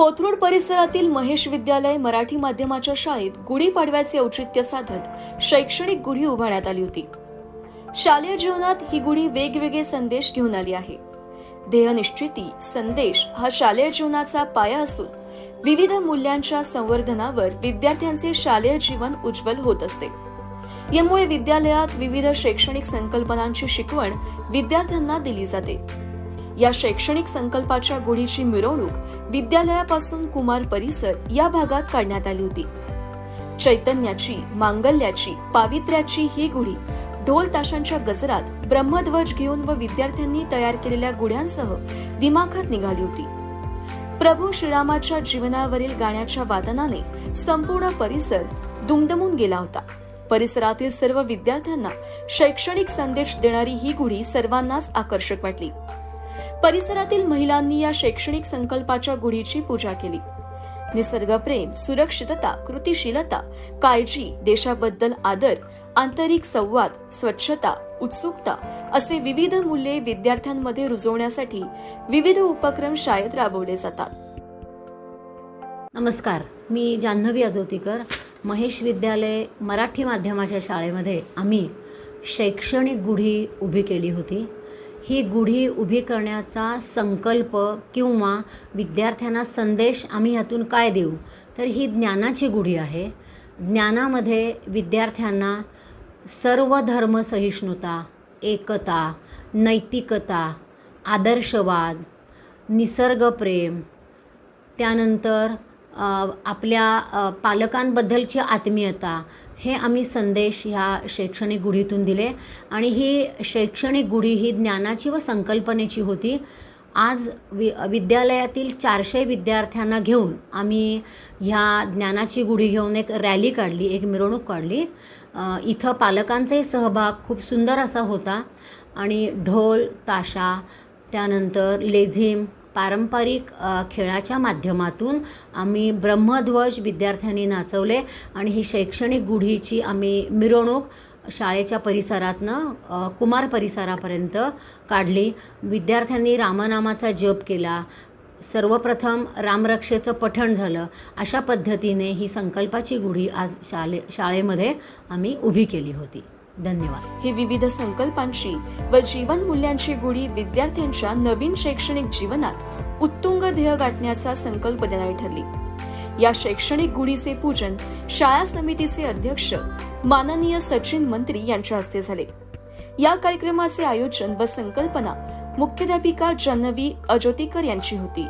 कोथरूड परिसरातील महेश विद्यालय मराठी माध्यमाच्या शाळेत गुढीपाडव्याचे औचित्य साधत शैक्षणिक गुढी उभारण्यात आली होती. शालेय जीवनात ही गुढी वेगवेगळे संदेश घेऊन आली आहे. ध्येयनिश्चिती संदेश हा शालेय जीवनाचा पाया असून विविध मूल्यांच्या संवर्धनावर विद्यार्थ्यांचे शालेय जीवन उज्ज्वल होत असते. यामुळे विद्यालयात विविध शैक्षणिक संकल्पनांची शिकवण विद्यार्थ्यांना दिली जाते. या शैक्षणिक संकल्पाच्या गुढीची मिरवणूक विद्यालयापासून कुमार परिसर या भागात काढण्यात आली होती. चैतन्याची मांगल्याची पावित्र्याची ही गुढी ढोल ताशांच्या गजरात ब्रह्मध्वज घेऊन व विद्यार्थ्यांनी तयार केलेल्या गुढ्यांसह दिमाखात निघाली होती. प्रभू श्रीरामाच्या जीवनावरील गाण्याच्या वादनाने संपूर्ण परिसर दुमदमून गेला होता. परिसरातील सर्व विद्यार्थ्यांना शैक्षणिक संदेश देणारी ही गुढी सर्वांनाच आकर्षक वाटली. परिसरातील महिलांनी या शैक्षणिक संकल्पाच्या गुढीची पूजा केली. निसर्गप्रेम सुरक्षितता कृतिशीलता काळजी देशाबद्दल आदर आंतरिक संवाद स्वच्छता उत्सुकता असे विविध मूल्ये विद्यार्थ्यांमध्ये रुजवण्यासाठी विविध उपक्रम शाळेत राबवले जातात. नमस्कार. मी जान्हवी अजोतीकर. महेश विद्यालय मराठी माध्यमाच्या शाळेमध्ये आम्ही शैक्षणिक गुढी उभी केली होती. ही गुढी उभी करण्याचा संकल्प किंवा विद्यार्थ्यांना संदेश आम्ही ह्यातून काय देऊ? तर ही ज्ञानाची गुढी आहे. ज्ञानामध्ये विद्यार्थ्यांना सर्व धर्म सहिष्णुता एकता नैतिकता आदर्शवाद निसर्गप्रेम त्यानंतर आपल्या पालकांबद्दलची आत्मीयता हे आम्ही संदेश ह्या शैक्षणिक गुढीतून दिले. आणि ही शैक्षणिक गुढी ही ज्ञानाची व संकल्पनेची होती. आज वि विद्यालयातील चारशे विद्यार्थ्यांना घेऊन आम्ही ह्या ज्ञानाची गुढी घेऊन एक रॅली काढली एक मिरवणूक काढली. इथं पालकांचाही सहभाग खूप सुंदर असा होता. आणि ढोल ताशा त्यानंतर लेझिम पारंपरिक खेळाच्या माध्यमातून आम्ही ब्रह्मध्वज विद्यार्थ्यांनी नाचवले आणि ही शैक्षणिक गुढीची आम्ही मिरवणूक शाळेच्या परिसरातनं कुमार परिसरापर्यंत काढली. विद्यार्थ्यांनी रामनामाचा जप केला. सर्वप्रथम रामरक्षेचं पठण झालं. अशा पद्धतीने ही संकल्पाची गुढी आज शाले शाळेमध्ये आम्ही उभी केली होती. धन्यवाद. ही विविध संकल्पांची व जीवन मूल्यांची गुढी विद्यार्थ्यांच्या नवीन शैक्षणिक जीवनात उत्तुंग ध्येय गाठण्याचा संकल्प देणारी ठरली. या शैक्षणिक गुढीचे पूजन शाळा समितीचे अध्यक्ष माननीय सचिन मंत्री यांच्या हस्ते झाले. या कार्यक्रमाचे आयोजन व संकल्पना मुख्याध्यापिका जान्हवी अजोतीकर यांची होती.